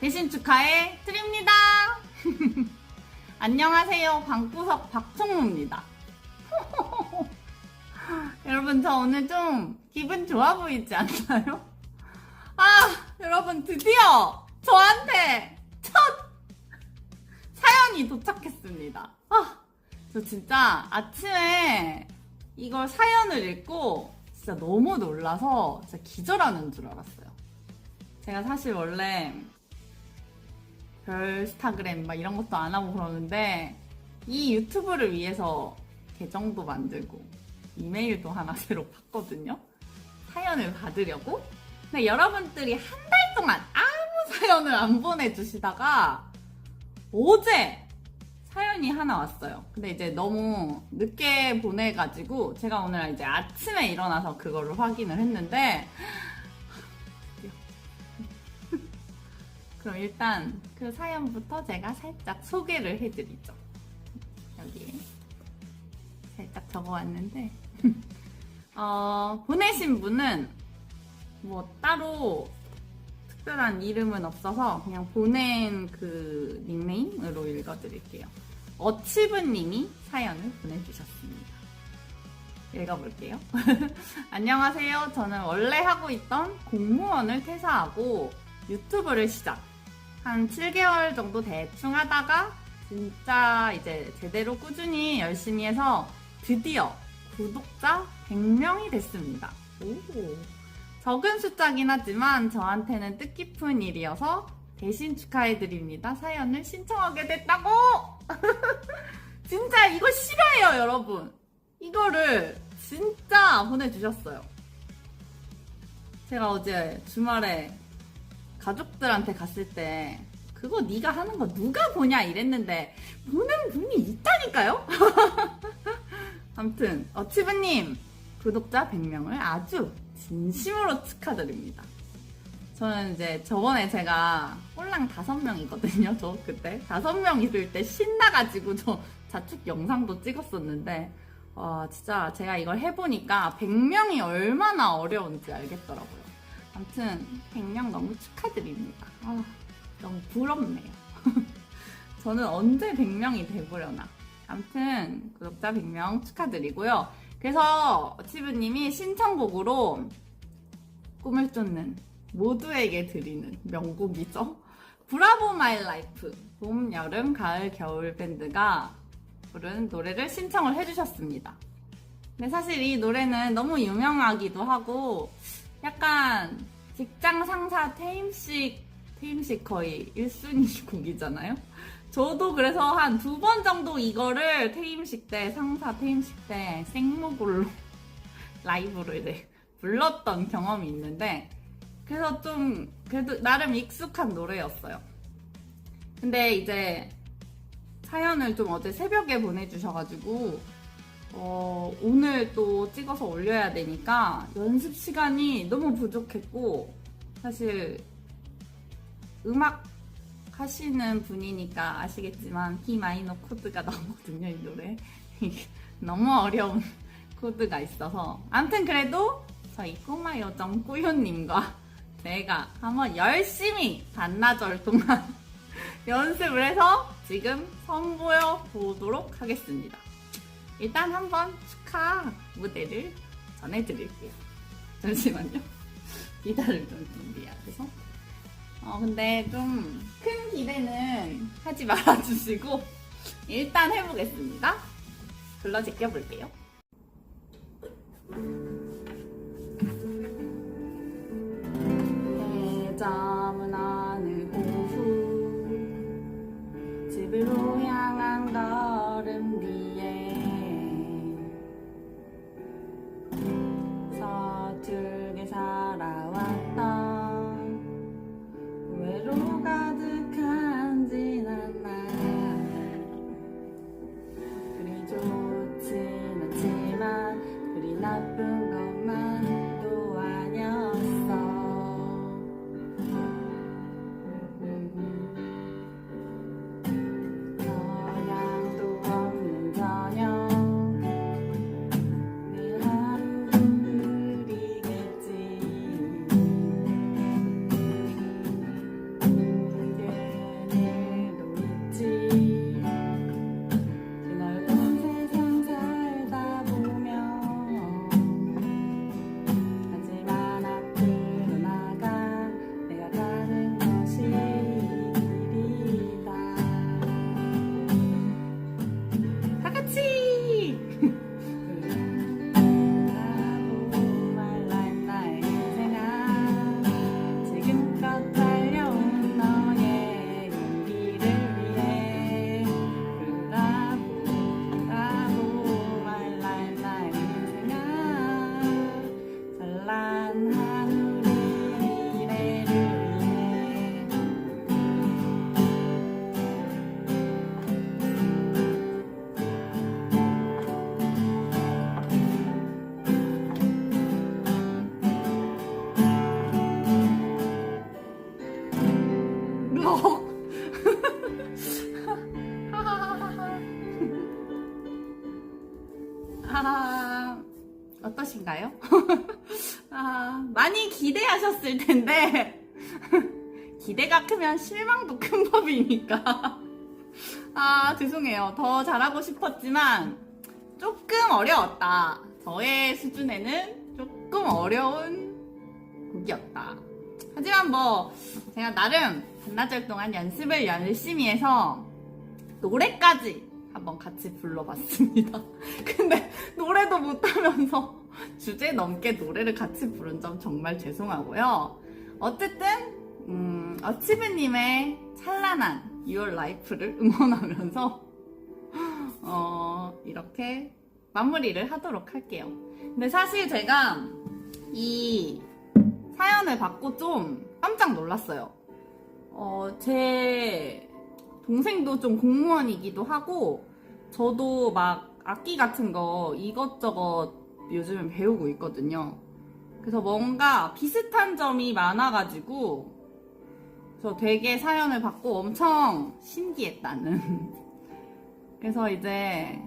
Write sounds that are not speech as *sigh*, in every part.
대신 축하해 드립니다. *laughs* 안녕하세요. 방구석 박총무입니다. *laughs* 여러분, 저 오늘 좀 기분 좋아 보이지 않나요? 아, 여러분, 드디어 저한테 첫 사연이 도착했습니다. 아, 저 진짜 아침에 이걸 사연을 읽고 진짜 너무 놀라서 진짜 기절하는 줄 알았어요. 제가 사실 원래 별 스타그램 막 이런 것도 안 하고 그러는데 이 유튜브를 위해서 계정도 만들고 이메일도 하나 *laughs* 새로 봤거든요. 사연을 받으려고. 근데 여러분들이 한 달 동안 아무 사연을 안 보내주시다가 어제 사연이 하나 왔어요. 근데 이제 너무 늦게 보내가지고 제가 오늘 이제 아침에 일어나서 그거를 확인을 했는데 그럼 일단 그 사연부터 제가 살짝 소개를 해드리죠. 여기에 살짝 적어왔는데 *laughs* 어, 보내신 분은 뭐 따로 특별한 이름은 없어서 그냥 보낸 그 닉네임으로 읽어드릴게요. 어치브님이 사연을 보내주셨습니다. 읽어볼게요. *laughs* 안녕하세요. 저는 원래 하고 있던 공무원을 퇴사하고 유튜브를 시작. 한 7개월 정도 대충 하다가 진짜 이제 제대로 꾸준히 열심히 해서 드디어 구독자 100명이 됐습니다. 오. 적은 숫자긴 하지만 저한테는 뜻깊은 일이어서 대신 축하해드립니다. 사연을 신청하게 됐다고! *laughs* 진짜 이거 싫어요, 여러분. 이거를 진짜 보내주셨어요. 제가 어제 주말에 가족들한테 갔을 때 그거 네가 하는 거 누가 보냐 이랬는데 보는 분이 있다니까요? *laughs* 아무튼 어치브님 구독자 100명을 아주 진심으로 축하드립니다. 저는 이제 저번에 제가 홀랑 5명이거든요. 저 그때 5명 있을 때 신나가지고 저 자축 영상도 찍었었는데 와 진짜 제가 이걸 해보니까 100명이 얼마나 어려운지 알겠더라고요. 아무튼 100명 너무 축하드립니다. 아, 너무 부럽네요. *laughs* 저는 언제 100명이 돼보려나. 아무튼 구독자 100명 축하드리고요. 그래서 치브님이 신청곡으로 꿈을 쫓는 모두에게 드리는 명곡이죠. 브라보 마이 라이프 봄, 여름, 가을, 겨울 밴드가 부른 노래를 신청을 해주셨습니다. 근데 사실 이 노래는 너무 유명하기도 하고 약간 직장 상사 퇴임식 퇴임식 거의 1순위 곡이잖아요. *laughs* 저도 그래서 한 두 번 정도 이거를 퇴임식 때 상사 퇴임식 때 생목으로 *laughs* 라이브로 이제 불렀던 경험이 있는데 그래서 좀 그래도 나름 익숙한 노래였어요. 근데 이제 사연을 좀 어제 새벽에 보내주셔가지고 어, 오늘 또 찍어서 올려야 되니까 연습 시간이 너무 부족했고 사실 음악 하시는 분이니까 아시겠지만 D 마이너 코드가 *laughs* 나오거든요 이 노래 *laughs* 너무 어려운 코드가 있어서 아무튼 그래도 저희 꼬마 요정 꾸요님과 제가 한번 열심히 반나절 동안 *laughs* 연습을 해서 지금 선보여 보도록 하겠습니다. 일단 한번 축하 무대를 전해드릴게요. 잠시만요. *laughs* 기다를 좀 준비해야 돼서. 어, 근데 좀 큰 기대는 하지 말아주시고, 일단 해보겠습니다. 불러 제껴볼게요. 그 하셨을 텐데, *laughs* 기대가 크면 실망도 큰 *laughs* 법이니까. 아, 죄송해요. 더 잘하고 싶었지만, 조금 어려웠다. 저의 수준에는 조금 어려운 곡이었다. 하지만 뭐, 제가 나름 반나절 동안 연습을 열심히 해서, 노래까지 한번 같이 불러봤습니다. *laughs* 근데 노래도 못하면서 주제 넘게 노래를 같이 부른 점 정말 죄송하고요. 어쨌든 음, 어치브님의 찬란한 Your Life를 응원하면서 어, 이렇게 마무리를 하도록 할게요. 근데 사실 제가 이 사연을 받고 좀 깜짝 놀랐어요. 어, 제 동생도 좀 공무원이기도 하고 저도 막 악기 같은 거 이것저것 요즘은 배우고 있거든요. 그래서 뭔가 비슷한 점이 많아가지고 저 되게 사연을 받고 엄청 신기했다는. *laughs* 그래서 이제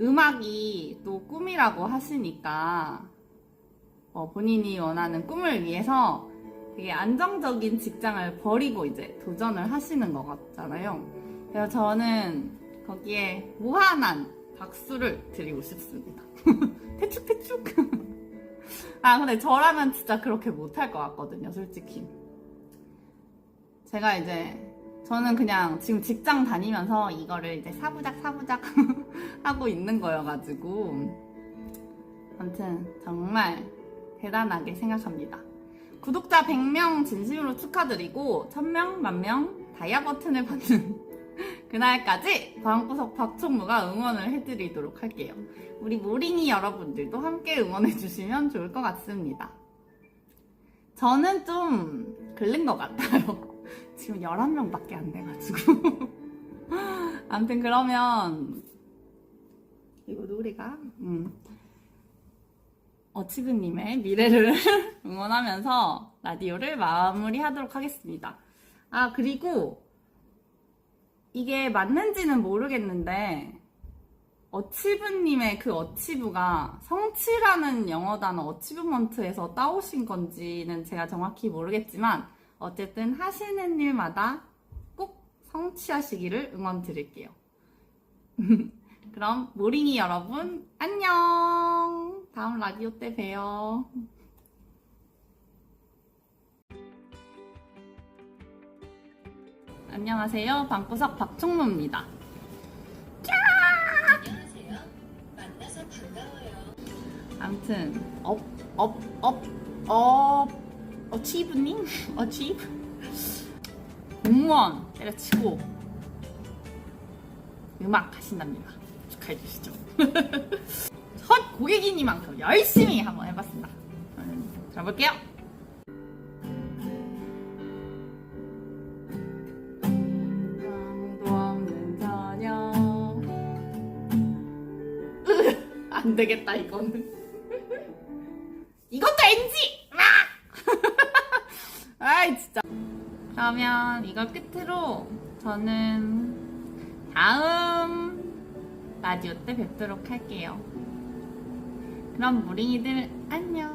음악이 또 꿈이라고 하시니까 어, 본인이 원하는 꿈을 위해서 되게 안정적인 직장을 버리고 이제 도전을 하시는 것 같잖아요. 그래서 저는 거기에 무한한 박수를 드리고 싶습니다. *laughs* 태축 태축. 아 근데 저라면 진짜 그렇게 못할 것 같거든요, 솔직히. 제가 이제 저는 그냥 지금 직장 다니면서 이거를 이제 사부작 사부작 *laughs* 하고 있는 거여가지고 아무튼 정말 대단하게 생각합니다. 구독자 100명 진심으로 축하드리고 1000명, 만명 다이아 버튼을 받는 *laughs* 그날까지 방구석 박총무가 응원을 해드리도록 할게요. 우리 모링이 여러분들도 함께 응원해주시면 좋을 것 같습니다. 저는 좀 글른 것 같아요. *laughs* 지금 11명 밖에 안 돼가지고. *laughs* 아무튼 그러면 이거 노래가 음. 어치브님의 미래를 응원하면서 라디오를 마무리하도록 하겠습니다. 아 그리고 이게 맞는지는 모르겠는데 어치브님의 그 어치브가 성취라는 영어 단어 어치브먼트에서 따오신 건지는 제가 정확히 모르겠지만 어쨌든 하시는 일마다 꼭 성취하시기를 응원 드릴게요. *laughs* 그럼 모링이 여러분 안녕. 다음 라디오 때 봬요. 안녕하세요. 방구석 박총무입니다. 안녕하세요. 만나서 반가워요. 아무튼 업, 업, 업, 업, 어치브님? *laughs* 어치브? 공무원 때려치고 음악 하신답니다. 축하해 주시죠. *laughs* 첫 고객이니만큼 열심히 한번 해봤습니다. 저는 들어볼게요. 안 되겠다 이거는. 이것도 NG! 아! *laughs* 아이 진짜. 그러면 이걸 끝으로 저는 다음 라디오 때 뵙도록 할게요. 그럼 무링이들 안녕.